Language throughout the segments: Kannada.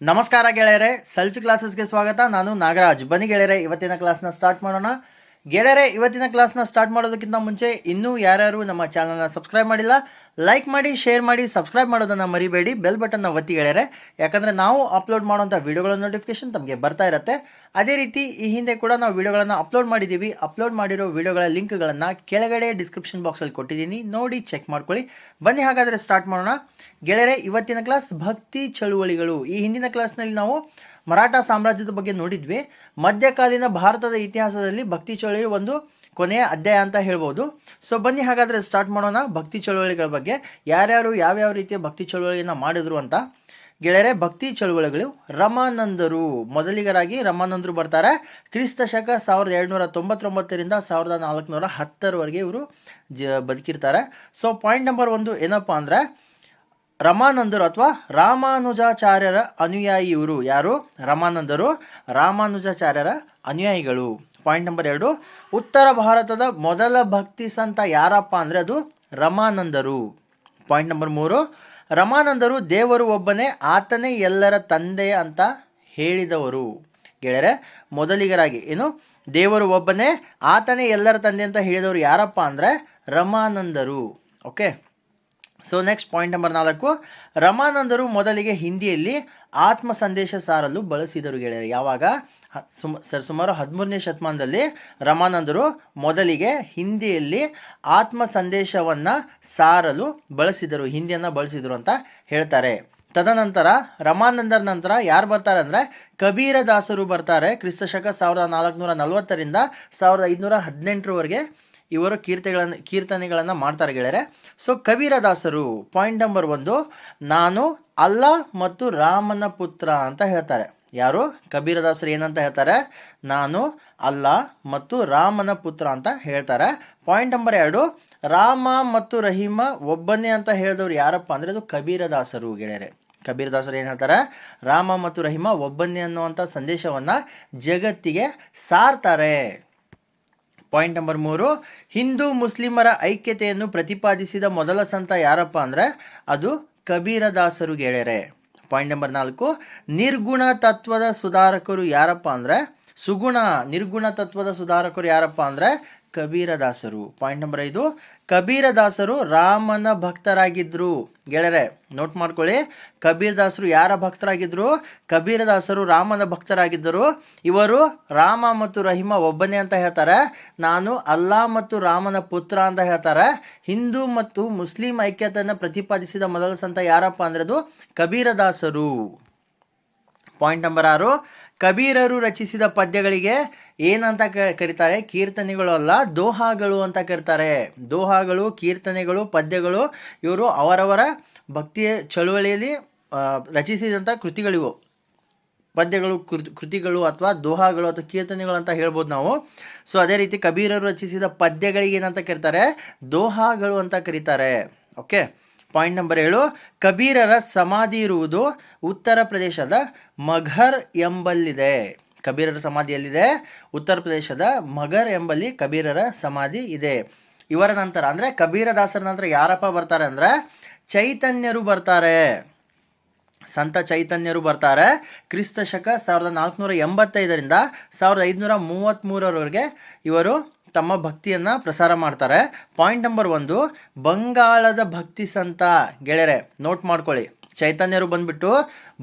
ನಮಸ್ಕಾರ ಗೆಳೆಯರೆ, ಸೆಲ್ಫಿ ಕ್ಲಾಸಸ್ಗೆ ಸ್ವಾಗತ. ನಾನು ನಾಗರಾಜ್. ಬನ್ನಿ ಗೆಳೆಯರೆ, ಇವತ್ತಿನ ಕ್ಲಾಸ್ನ ಸ್ಟಾರ್ಟ್ ಮಾಡೋಣ. ಗೆಳೆಯರೆ, ಇವತ್ತಿನ ಕ್ಲಾಸ್ನ ಸ್ಟಾರ್ಟ್ ಮಾಡೋದಕ್ಕಿಂತ ಮುಂಚೆ ಇನ್ನೂ ಯಾರ್ಯಾರು ನಮ್ಮ ಚಾನಲ್ನ ಸಬ್ಸ್ಕ್ರೈಬ್ ಮಾಡಿಲ್ಲ ಲೈಕ್ ಮಾಡಿ ಶೇರ್ ಮಾಡಿ ಸಬ್ಸ್ಕ್ರೈಬ್ ಮಾಡೋದನ್ನು ಮರಿಬೇಡಿ. ಬೆಲ್ ಬಟನ್ನ ಒತ್ತಿ ಗೆಳೆಯರೆ. ಯಾಕಂದರೆ ನಾವು ಅಪ್ಲೋಡ್ ಮಾಡುವಂಥ ವೀಡಿಯೋಗಳ ನೋಟಿಫಿಕೇಶನ್ ತಮಗೆ ಬರ್ತಾ ಇರುತ್ತೆ. ಅದೇ ರೀತಿ ಈ ಹಿಂದೆ ಕೂಡ ನಾವು ವೀಡಿಯೋಗಳನ್ನು ಅಪ್ಲೋಡ್ ಮಾಡಿದ್ದೀವಿ ಅಪ್ಲೋಡ್ ಮಾಡಿರೋ ವೀಡಿಯೋಗಳ ಲಿಂಕ್ಗಳನ್ನು ಕೆಳಗಡೆ ಡಿಸ್ಕ್ರಿಪ್ಷನ್ ಬಾಕ್ಸಲ್ಲಿ ಕೊಟ್ಟಿದ್ದೀನಿ. ನೋಡಿ ಚೆಕ್ ಮಾಡ್ಕೊಳ್ಳಿ. ಬನ್ನಿ, ಹಾಗಾದರೆ ಸ್ಟಾರ್ಟ್ ಮಾಡೋಣ. ಗೆಳೆಯರೆ, ಇವತ್ತಿನ ಕ್ಲಾಸ್ ಭಕ್ತಿ ಚಳುವಳಿಗಳು. ಈ ಹಿಂದಿನ ಕ್ಲಾಸ್ನಲ್ಲಿ ನಾವು ಮರಾಠ ಸಾಮ್ರಾಜ್ಯದ ಬಗ್ಗೆ ನೋಡಿದ್ವಿ. ಮಧ್ಯಕಾಲೀನ ಭಾರತದ ಇತಿಹಾಸದಲ್ಲಿ ಭಕ್ತಿ ಚಳುವಳಿ ಒಂದು ಕೊನೆಯ ಅಧ್ಯಾಯ ಅಂತ ಹೇಳ್ಬೋದು. ಸೊ ಬನ್ನಿ ಹಾಗಾದರೆ ಸ್ಟಾರ್ಟ್ ಮಾಡೋಣ ಭಕ್ತಿ ಚಳುವಳಿಗಳ ಬಗ್ಗೆ. ಯಾರ್ಯಾರು ಯಾವ್ಯಾವ ರೀತಿಯ ಭಕ್ತಿ ಚಳುವಳಿಯನ್ನು ಮಾಡಿದ್ರು ಅಂತ. ಗೆಳೆಯರೆ, ಭಕ್ತಿ ಚಳುವಳಿಗಳು ರಮಾನಂದರು. ಮೊದಲಿಗರಾಗಿ ರಮಾನಂದರು ಬರ್ತಾರೆ. ಕ್ರಿಸ್ತ ಶಕ ಸಾವಿರದ ಎರಡುನೂರ ತೊಂಬತ್ತೊಂಬತ್ತರಿಂದ ಸಾವಿರದ ನಾಲ್ಕುನೂರ ಹತ್ತರವರೆಗೆ ಇವರು ಜ, ಬದುಕಿರ್ತಾರೆ. ಸೊ ಪಾಯಿಂಟ್ ನಂಬರ್ ಒಂದು ಏನಪ್ಪ ಅಂದರೆ, ರಮಾನಂದರು ಅಥವಾ ರಾಮಾನುಜಾಚಾರ್ಯರ ಅನುಯಾಯಿ ಇವರು ಯಾರು? ರಮಾನಂದರು. ರಾಮಾನುಜಾಚಾರ್ಯರ ಅನುಯಾಯಿಗಳು. ಪಾಯಿಂಟ್ ನಂಬರ್ ಎರಡು. ಉತ್ತರ ಭಾರತದ ಮೊದಲ ಭಕ್ತಿ ಸಂತ ಯಾರಪ್ಪ ಅಂದರೆ ಅದು ರಮಾನಂದರು. ಪಾಯಿಂಟ್ ನಂಬರ್ ಮೂರು. ರಮಾನಂದರು ದೇವರು ಒಬ್ಬನೇ, ಆತನೇ ಎಲ್ಲರ ತಂದೆ ಅಂತ ಹೇಳಿದವರು. ಗೆಳೆಯರೆ, ಮೊದಲಿಗರಾಗಿ. ಏನು ದೇವರು ಒಬ್ಬನೇ, ಆತನೇ ಎಲ್ಲರ ತಂದೆ ಅಂತ ಹೇಳಿದವರು ಯಾರಪ್ಪ ಅಂದರೆ ರಮಾನಂದರು. Okay? So next point number ನಾಲ್ಕು. ರಮಾನಂದರು ಮೊದಲಿಗೆ ಹಿಂದಿಯಲ್ಲಿ ಆತ್ಮ ಸಂದೇಶ ಸಾರಲು ಬಳಸಿದರು ಗೆಳೆಯರು. ಯಾವಾಗ? ಸುಮ, ಸರ್, ಸುಮಾರು ಹದಿಮೂರನೇ ಶತಮಾನದಲ್ಲಿ ರಮಾನಂದರು ಮೊದಲಿಗೆ ಹಿಂದಿಯಲ್ಲಿ ಆತ್ಮ ಸಂದೇಶವನ್ನು ಸಾರಲು ಬಳಸಿದರು, ಹಿಂದಿಯನ್ನು ಬಳಸಿದರು ಅಂತ ಹೇಳ್ತಾರೆ. ತದನಂತರ ರಮಾನಂದರ ನಂತರ ಯಾರು ಬರ್ತಾರೆ ಅಂದರೆ ಕಬೀರ ದಾಸರು ಬರ್ತಾರೆ. ಕ್ರಿಸ್ತ ಶಕ ಸಾವಿರದ ನಾಲ್ಕುನೂರ ನಲವತ್ತರಿಂದ ಸಾವಿರದ ಐದುನೂರ ಹದಿನೆಂಟರವರೆಗೆ ಇವರು ಕೀರ್ತನೆಗಳನ್ನು ಕೀರ್ತನೆಗಳನ್ನು ಮಾಡ್ತಾರೆ ಗೆಳೆಯರೆ. ಸೊ ಕಬೀರದಾಸರು ಪಾಯಿಂಟ್ ನಂಬರ್ ಒಂದು, ನಾನು ಅಲ್ಲ ಮತ್ತು ರಾಮನ ಪುತ್ರ ಅಂತ ಹೇಳ್ತಾರೆ. ಯಾರು? ಕಬೀರದಾಸರು ಏನಂತ ಹೇಳ್ತಾರೆ? ನಾನು, ಅಲ್ಲ ಮತ್ತು ರಾಮನ ಪುತ್ರ ಅಂತ ಹೇಳ್ತಾರೆ. ಪಾಯಿಂಟ್ ನಂಬರ್ ಎರಡು, ರಾಮ ಮತ್ತು ರಹೀಮ ಒಬ್ಬನೇ ಅಂತ ಹೇಳಿದವರು ಯಾರಪ್ಪ ಅಂದರೆ ಅದು ಕಬೀರದಾಸರು ಗೆಳೆಯರೆ. ಕಬೀರದಾಸರು ಏನು ಹೇಳ್ತಾರೆ? ರಾಮ ಮತ್ತು ರಹಿಮ ಒಬ್ಬನೇ ಅನ್ನುವಂಥ ಸಂದೇಶವನ್ನು ಜಗತ್ತಿಗೆ ಸಾರ್ತಾರೆ. ಪಾಯಿಂಟ್ ನಂಬರ್ ಮೂರು, ಹಿಂದೂ ಮುಸ್ಲಿಮರ ಐಕ್ಯತೆಯನ್ನು ಪ್ರತಿಪಾದಿಸಿದ ಮೊದಲ ಸಂತ ಯಾರಪ್ಪ ಅಂದರೆ ಅದು ಕಬೀರದಾಸರು ಗೆಳೆಯರೆ. ಪಾಯಿಂಟ್ ನಂಬರ್ ನಾಲ್ಕು ನಿರ್ಗುಣ ತತ್ವದ ಸುಧಾರಕರು ಯಾರಪ್ಪ ಅಂದರೆ ಸುಗುಣ ನಿರ್ಗುಣ ತತ್ವದ ಸುಧಾರಕರು ಯಾರಪ್ಪ ಅಂದರೆ ಕಬೀರದಾಸರು. ಪಾಯಿಂಟ್ ನಂಬರ್ ಐದು, ಕಬೀರದಾಸರು ರಾಮನ ಭಕ್ತರಾಗಿದ್ದರು ಗೆಳೆಯರೆ ನೋಟ್ ಮಾಡ್ಕೊಳ್ಳಿ. ಕಬೀರದಾಸರು ಯಾರ ಭಕ್ತರಾಗಿದ್ದರು ಕಬೀರದಾಸರು ರಾಮನ ಭಕ್ತರಾಗಿದ್ದರು. ಇವರು ರಾಮ ಮತ್ತು ರಹಿಮ ಒಬ್ಬನೇ ಅಂತ ಹೇಳ್ತಾರೆ. ನಾನು ಅಲ್ಲಾ ಮತ್ತು ರಾಮನ ಪುತ್ರ ಅಂತ ಹೇಳ್ತಾರೆ. ಹಿಂದೂ ಮತ್ತು ಮುಸ್ಲಿಂ ಐಕ್ಯತೆಯನ್ನು ಪ್ರತಿಪಾದಿಸಿದ ಮೊದಲ ಸಂತ ಯಾರಪ್ಪ ಅಂದ್ರೆ ಅದು ಕಬೀರದಾಸರು. ಪಾಯಿಂಟ್ ನಂಬರ್ ಆರು, ಕಬೀರರು ರಚಿಸಿದ ಪದ್ಯಗಳಿಗೆ ಏನಂತ ಕರೀತಾರೆ? ಕೀರ್ತನೆಗಳು ಅಲ್ಲ, ದೋಹಾಗಳು ಅಂತ ಕರೀತಾರೆ. ದೋಹಾಗಳು, ಕೀರ್ತನೆಗಳು, ಪದ್ಯಗಳು, ಇವರು ಅವರವರ ಭಕ್ತಿಯ ಚಳುವಳಿಯಲ್ಲಿ ರಚಿಸಿದಂಥ ಕೃತಿಗಳಿವು. ಪದ್ಯಗಳು ಕೃತಿಗಳು ಅಥವಾ ದೋಹಾಗಳು ಅಥವಾ ಕೀರ್ತನೆಗಳು ಅಂತ ಹೇಳ್ಬೋದು ನಾವು. ಸೊ ಅದೇ ರೀತಿ ಕಬೀರರು ರಚಿಸಿದ ಪದ್ಯಗಳಿಗೆ ಏನಂತ ಕರೀತಾರೆ? ದೋಹಾಗಳು ಅಂತ ಕರೀತಾರೆ. ಓಕೆ ಪಾಯಿಂಟ್ ನಂಬರ್ ಏಳು. ಕಬೀರರ ಸಮಾಧಿ ಇರುವುದು ಉತ್ತರ ಪ್ರದೇಶದ ಮಘರ್ ಎಂಬಲ್ಲಿದೆ. ಕಬೀರರ ಸಮಾಧಿ ಎಲ್ಲಿದೆ ಉತ್ತರ ಪ್ರದೇಶದ ಮಗರ್ ಎಂಬಲ್ಲಿ ಕಬೀರರ ಸಮಾಧಿ ಇದೆ. ಇವರ ನಂತರ ಅಂದರೆ ಕಬೀರದಾಸರ ನಂತರ ಯಾರಪ್ಪ ಬರ್ತಾರೆ ಅಂದ್ರೆ ಚೈತನ್ಯರು ಬರ್ತಾರೆ. ಸಂತ ಚೈತನ್ಯರು ಬರ್ತಾರೆ. ಕ್ರಿಸ್ತ ಶಕ ಸಾವಿರದ ನಾಲ್ಕುನೂರ ಎಂಬತ್ತೈದರಿಂದ ಸಾವಿರದ ಐದುನೂರ ಮೂವತ್ತ್ಮೂರರವರೆಗೆ ಇವರು ತಮ್ಮ ಭಕ್ತಿಯನ್ನು ಪ್ರಸಾರ ಮಾಡ್ತಾರೆ. ಪಾಯಿಂಟ್ ನಂಬರ್ ಒಂದು, ಬಂಗಾಳದ ಭಕ್ತಿ ಸಂತ ಗೆಳೆಯರೆ ನೋಟ್ ಮಾಡ್ಕೊಳ್ಳಿ. ಚೈತನ್ಯರು ಬಂದ್ಬಿಟ್ಟು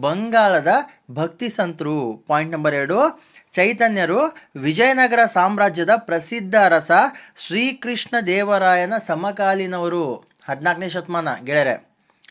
ಬಂಗಾಳದ ಭಕ್ತಿ ಸಂತರು ಪಾಯಿಂಟ್ ನಂಬರ್ ಎರಡು. ಚೈತನ್ಯರು, ವಿಜಯನಗರ ಸಾಮ್ರಾಜ್ಯದ ಪ್ರಸಿದ್ಧ ಅರಸ ಶ್ರೀಕೃಷ್ಣ ದೇವರಾಯನ ಸಮಕಾಲೀನವರು. ಹದಿನಾಲ್ಕನೇ ಶತಮಾನ, ಗೆಳೆಯರೆ.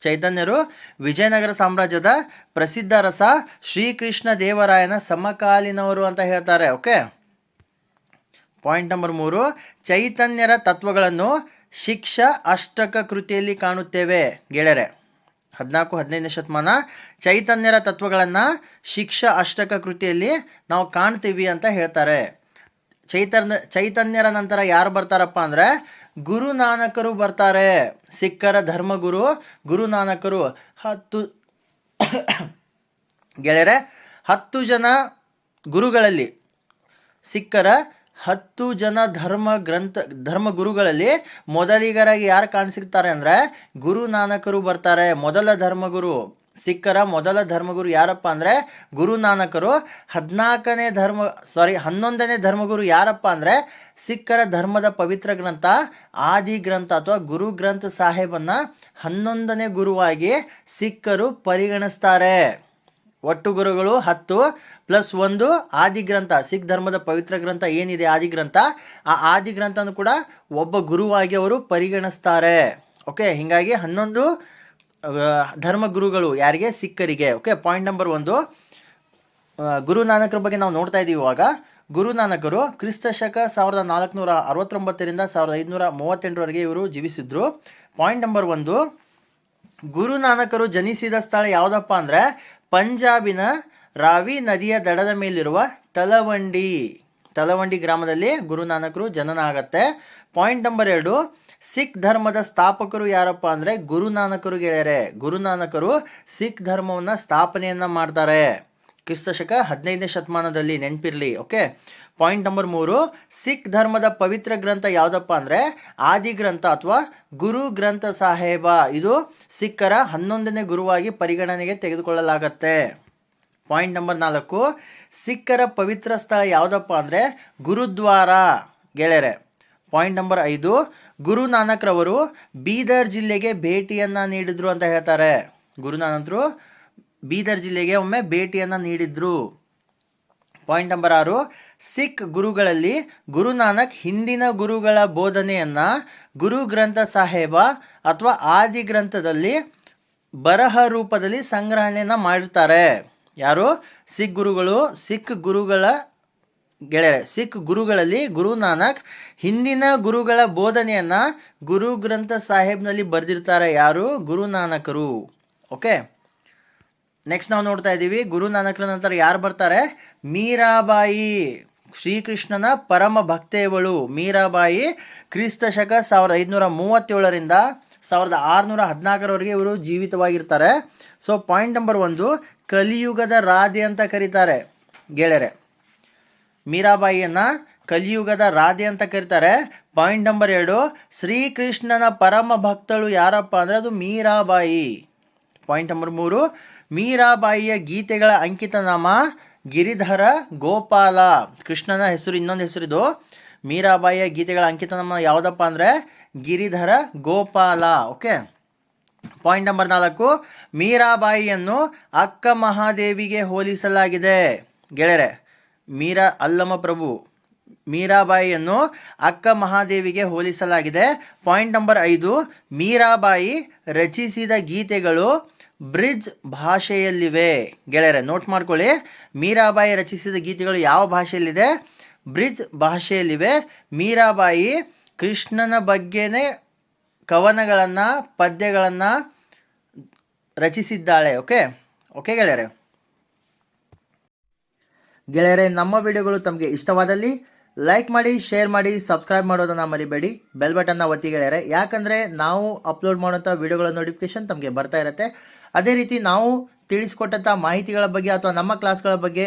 ಚೈತನ್ಯರು, ವಿಜಯನಗರ ಸಾಮ್ರಾಜ್ಯದ ಪ್ರಸಿದ್ಧ ರಸ ಶ್ರೀಕೃಷ್ಣ ದೇವರಾಯನ ಸಮಕಾಲೀನವರು ಅಂತ ಹೇಳ್ತಾರೆ, ಓಕೆ? ಪಾಯಿಂಟ್ ನಂಬರ್ ಮೂರು. ಚೈತನ್ಯರ ತತ್ವಗಳನ್ನು ಶಿಕ್ಷ ಅಷ್ಟಕ ಕೃತಿಯಲ್ಲಿ ಕಾಣುತ್ತೇವೆ, ಗೆಳೆಯರೆ. ಹದಿನಾಲ್ಕು ಹದಿನೈದನೇ ಶತಮಾನ ಚೈತನ್ಯರ ತತ್ವಗಳನ್ನು ಶಿಕ್ಷ ಅಷ್ಟಕ ಕೃತಿಯಲ್ಲಿ ನಾವು ಕಾಣ್ತೀವಿ ಅಂತ ಹೇಳ್ತಾರೆ. ಚೈತನ್ಯ ಚೈತನ್ಯರ ನಂತರ ಯಾರು ಬರ್ತಾರಪ್ಪ ಅಂದರೆ ಗುರುನಾನಕರು ಬರ್ತಾರೆ. ಸಿಖ್ಖರ ಧರ್ಮಗುರು ಗುರುನಾನಕರು. ಹತ್ತು ಗೆಳೆಯರೆ, ಹತ್ತು ಜನ ಗುರುಗಳಲ್ಲಿ ಸಿಖ್ಖರ ಹತ್ತು ಜನ ಧರ್ಮ ಗ್ರಂಥ, ಧರ್ಮ ಗುರುಗಳಲ್ಲಿ ಮೊದಲಿಗರಾಗಿ ಯಾರು ಕಾಣಿಸಿರ್ತಾರೆ ಅಂದರೆ ಗುರು ನಾನಕರು ಬರ್ತಾರೆ. ಮೊದಲ ಧರ್ಮಗುರು ಸಿಖ್ಖರ ಮೊದಲ ಧರ್ಮಗುರು ಯಾರಪ್ಪ ಅಂದರೆ ಗುರು ನಾನಕರು. ಹದಿನಾಲ್ಕನೇ ಧರ್ಮ ಸಾರಿ ಹನ್ನೊಂದನೇ ಧರ್ಮಗುರು ಯಾರಪ್ಪ ಅಂದರೆ ಸಿಖ್ಖರ ಧರ್ಮದ ಪವಿತ್ರ ಗ್ರಂಥ, ಆದಿ ಗ್ರಂಥ ಅಥವಾ ಗುರು ಗ್ರಂಥ ಸಾಹೇಬನ್ನು ಹನ್ನೊಂದನೇ ಗುರುವಾಗಿ ಸಿಖ್ಖರು ಪರಿಗಣಿಸ್ತಾರೆ. ಒಟ್ಟು ಗುರುಗಳು ಹತ್ತು ಪ್ಲಸ್ ಒಂದು ಆದಿಗ್ರಂಥ ಸಿಖ್ ಧರ್ಮದ ಪವಿತ್ರ ಗ್ರಂಥ ಏನಿದೆ ಆದಿಗ್ರಂಥ? ಆ ಆದಿ ಗ್ರಂಥನು ಕೂಡ ಒಬ್ಬ ಗುರುವಾಗಿ ಅವರು ಪರಿಗಣಿಸ್ತಾರೆ. ಓಕೆ ಹೀಗಾಗಿ ಹನ್ನೊಂದು ಧರ್ಮಗುರುಗಳು ಧರ್ಮ ಗುರುಗಳು ಯಾರಿಗೆ? ಸಿಖ್ಖರಿಗೆ. ಓಕೆ ಪಾಯಿಂಟ್ ನಂಬರ್ ಒಂದು. ಆ, ಗುರು ನಾನಕರ ಬಗ್ಗೆ ನಾವು ನೋಡ್ತಾ ಇದ್ದೀವಿ ಇವಾಗ. ಗುರು ನಾನಕರು ಕ್ರಿಸ್ತ ಶಕ ಸಾವಿರದ ನಾಲ್ಕುನೂರ ಅರವತ್ತೊಂಬತ್ತರಿಂದ ಸಾವಿರದ ಐದುನೂರ ಮೂವತ್ತೆಂಟರವರೆಗೆ ಇವರು ಜೀವಿಸಿದ್ರು. ಪಾಯಿಂಟ್ ನಂಬರ್ ಒಂದು. ಗುರು ನಾನಕರು ಜನಿಸಿದ ಸ್ಥಳ ಯಾವುದಪ್ಪ ಅಂದರೆ ಪಂಜಾಬಿನ ರಾವಿ ನದಿಯ ದಡದ ಮೇಲಿರುವ ತಲವಂಡಿ ತಲವಂಡಿ ಗ್ರಾಮದಲ್ಲಿ ಗುರುನಾನಕರು ಜನನ ಆಗತ್ತೆ. ಪಾಯಿಂಟ್ ನಂಬರ್ ಎರಡು, ಸಿಖ್ ಧರ್ಮದ ಸ್ಥಾಪಕರು ಯಾರಪ್ಪ ಅಂದರೆ ಗುರುನಾನಕರು ಗೆಳೆಯರೆ. ಗುರುನಾನಕರು ಸಿಖ್ ಧರ್ಮವನ್ನು ಸ್ಥಾಪನೆಯನ್ನು ಮಾಡ್ತಾರೆ. ಕ್ರಿಸ್ತಶಕ ಹದಿನೈದನೇ ಶತಮಾನದಲ್ಲಿ ನೆನಪಿರಲಿ ಓಕೆ ಪಾಯಿಂಟ್ ನಂಬರ್ ಮೂರು, ಸಿಖ್ ಧರ್ಮದ ಪವಿತ್ರ ಗ್ರಂಥ ಯಾವುದಪ್ಪ ಅಂದರೆ ಆದಿ ಗ್ರಂಥ ಅಥವಾ ಗುರು ಗ್ರಂಥ ಸಾಹೇಬ. ಇದು ಸಿಖ್ಖರ ಹನ್ನೊಂದನೇ ಗುರುವಾಗಿ ಪರಿಗಣನೆಗೆ ತೆಗೆದುಕೊಳ್ಳಲಾಗತ್ತೆ. ಪಾಯಿಂಟ್ ನಂಬರ್ ನಾಲ್ಕು, ಸಿಖ್ಖರ ಪವಿತ್ರ ಸ್ಥಳ ಯಾವುದಪ್ಪ ಅಂದರೆ ಗುರುದ್ವಾರ, ಗೆಳೆಯರೆ. ಪಾಯಿಂಟ್ ನಂಬರ್ ಐದು, ಗುರು ನಾನಕ್ರವರು ಬೀದರ್ ಜಿಲ್ಲೆಗೆ ಭೇಟಿಯನ್ನು ನೀಡಿದ್ರು ಅಂತ ಹೇಳ್ತಾರೆ. ಗುರು ನಾನಕರು ಬೀದರ್ ಜಿಲ್ಲೆಗೆ ಒಮ್ಮೆ ಭೇಟಿಯನ್ನು ನೀಡಿದ್ರು. ಪಾಯಿಂಟ್ ನಂಬರ್ ಆರು, ಸಿಖ್ ಗುರುಗಳಲ್ಲಿ ಗುರು ನಾನಕ್ ಹಿಂದಿನ ಗುರುಗಳ ಬೋಧನೆಯನ್ನ ಗುರು ಗ್ರಂಥ ಸಾಹೇಬ ಅಥವಾ ಆದಿ ಗ್ರಂಥದಲ್ಲಿ ಬರಹ ರೂಪದಲ್ಲಿ ಸಂಗ್ರಹಣೆಯನ್ನು ಮಾಡಿರ್ತಾರೆ. ಯಾರು? ಸಿಖ್ ಗುರುಗಳು, ಸಿಖ್ ಗುರುಗಳ ಗೆಳೆಯರೆ, ಸಿಖ್ ಗುರುಗಳಲ್ಲಿ ಗುರು ನಾನಕ್, ಹಿಂದಿನ ಗುರುಗಳ ಬೋಧನೆಯನ್ನು ಗುರು ಗ್ರಂಥ ಸಾಹೇಬ್ನಲ್ಲಿ ಬರೆದಿರ್ತಾರೆ ಯಾರು? ಗುರು ನಾನಕರು. ಓಕೆ? ನೆಕ್ಸ್ಟ್ ನಾವು ನೋಡ್ತಾ ಇದ್ದೀವಿ, ಗುರು ನಾನಕರ ನಂತರ ಯಾರು ಬರ್ತಾರೆ? ಮೀರಾಬಾಯಿ, ಶ್ರೀಕೃಷ್ಣನ ಪರಮ ಭಕ್ತೇವಳು ಮೀರಾಬಾಯಿ ಕ್ರಿಸ್ತ ಶಕ ಸಾವಿರದ ಐದುನೂರ ಮೂವತ್ತೇಳರಿಂದ ಸಾವಿರದ ಆರುನೂರ ಹದಿನಾಲ್ಕರವರೆಗೆ ಇವರು ಜೀವಿತವಾಗಿರ್ತಾರೆ. ಸೊ ಪಾಯಿಂಟ್ ನಂಬರ್ ಒಂದು, ಕಲಿಯುಗದ ರಾಧೆ ಅಂತ ಕರೀತಾರೆ ಗೆಳೆಯರೆ. ಮೀರಾಬಾಯಿಯನ್ನು ಕಲಿಯುಗದ ರಾಧೆ ಅಂತ ಕರೀತಾರೆ. ಪಾಯಿಂಟ್ ನಂಬರ್ ಎರಡು, ಶ್ರೀಕೃಷ್ಣನ ಪರಮ ಭಕ್ತಳು ಯಾರಪ್ಪ ಅಂದರೆ ಅದು ಮೀರಾಬಾಯಿ. ಪಾಯಿಂಟ್ ನಂಬರ್ ಮೂರು, ಮೀರಾಬಾಯಿಯ ಗೀತೆಗಳ ಅಂಕಿತ ನಾಮ ಗಿರಿಧರ ಗೋಪಾಲ. ಕೃಷ್ಣನ ಹೆಸರು ಇನ್ನೊಂದು ಹೆಸರಿದು. ಮೀರಾಬಾಯಿಯ ಗೀತೆಗಳ ಅಂಕಿತ ನಾಮ ಯಾವುದಪ್ಪ ಅಂದ್ರೆ Giridhara Gopala okay point number ನಾಲ್ಕು, ಮೀರಾಬಾಯಿಯನ್ನು ಅಕ್ಕ ಮಹಾದೇವಿಗೆ ಹೋಲಿಸಲಾಗಿದೆ. ಗೆಳೆಯರೆ, ಮೀರಾ ಅಲ್ಲಮ ಪ್ರಭು, ಮೀರಾಬಾಯಿಯನ್ನು ಅಕ್ಕ ಮಹಾದೇವಿಗೆ ಹೋಲಿಸಲಾಗಿದೆ. ಪಾಯಿಂಟ್ ನಂಬರ್ ಐದು, ಮೀರಾಬಾಯಿ ರಚಿಸಿದ ಗೀತೆಗಳು ಬ್ರಿಜ್ ಭಾಷೆಯಲ್ಲಿವೆ. ಗೆಳೆಯರೆ ನೋಟ್ ಮಾಡ್ಕೊಳ್ಳಿ. ಮೀರಾಬಾಯಿ ರಚಿಸಿದ ಗೀತೆಗಳು ಯಾವ ಭಾಷೆಯಲ್ಲಿದೆ? ಬ್ರಿಜ್ ಭಾಷೆಯಲ್ಲಿವೆ. ಮೀರಾಬಾಯಿ ಕೃಷ್ಣನ ಬಗ್ಗೆನೇ ಕವನಗಳನ್ನು, ಪದ್ಯಗಳನ್ನು ರಚಿಸಿದ್ದಾಳೆ, ಓಕೆ? ಓಕೆ ಗೆಳೆಯರೆ? ಗೆಳೆಯರೆ, ನಮ್ಮ ವಿಡಿಯೋಗಳು ತಮಗೆ ಇಷ್ಟವಾದಲ್ಲಿ ಲೈಕ್ ಮಾಡಿ, ಶೇರ್ ಮಾಡಿ, ಸಬ್ಸ್ಕ್ರೈಬ್ ಮಾಡೋದನ್ನು ಮರಿಬೇಡಿ. ಬೆಲ್ ಬಟನ್ನ ಒತ್ತಿ ಗೆಳೆಯರೆ. ಯಾಕಂದರೆ ನಾವು ಅಪ್ಲೋಡ್ ಮಾಡೋಂಥ ವಿಡಿಯೋಗಳ ನೋಟಿಫಿಕೇಶನ್ ತಮಗೆ ಬರ್ತಾ ಇರುತ್ತೆ. ಅದೇ ರೀತಿ ನಾವು ತಿಳಿಸ್ಕೊಟ್ಟಂಥ ಮಾಹಿತಿಗಳ ಬಗ್ಗೆ ಅಥವಾ ನಮ್ಮ ಕ್ಲಾಸ್ಗಳ ಬಗ್ಗೆ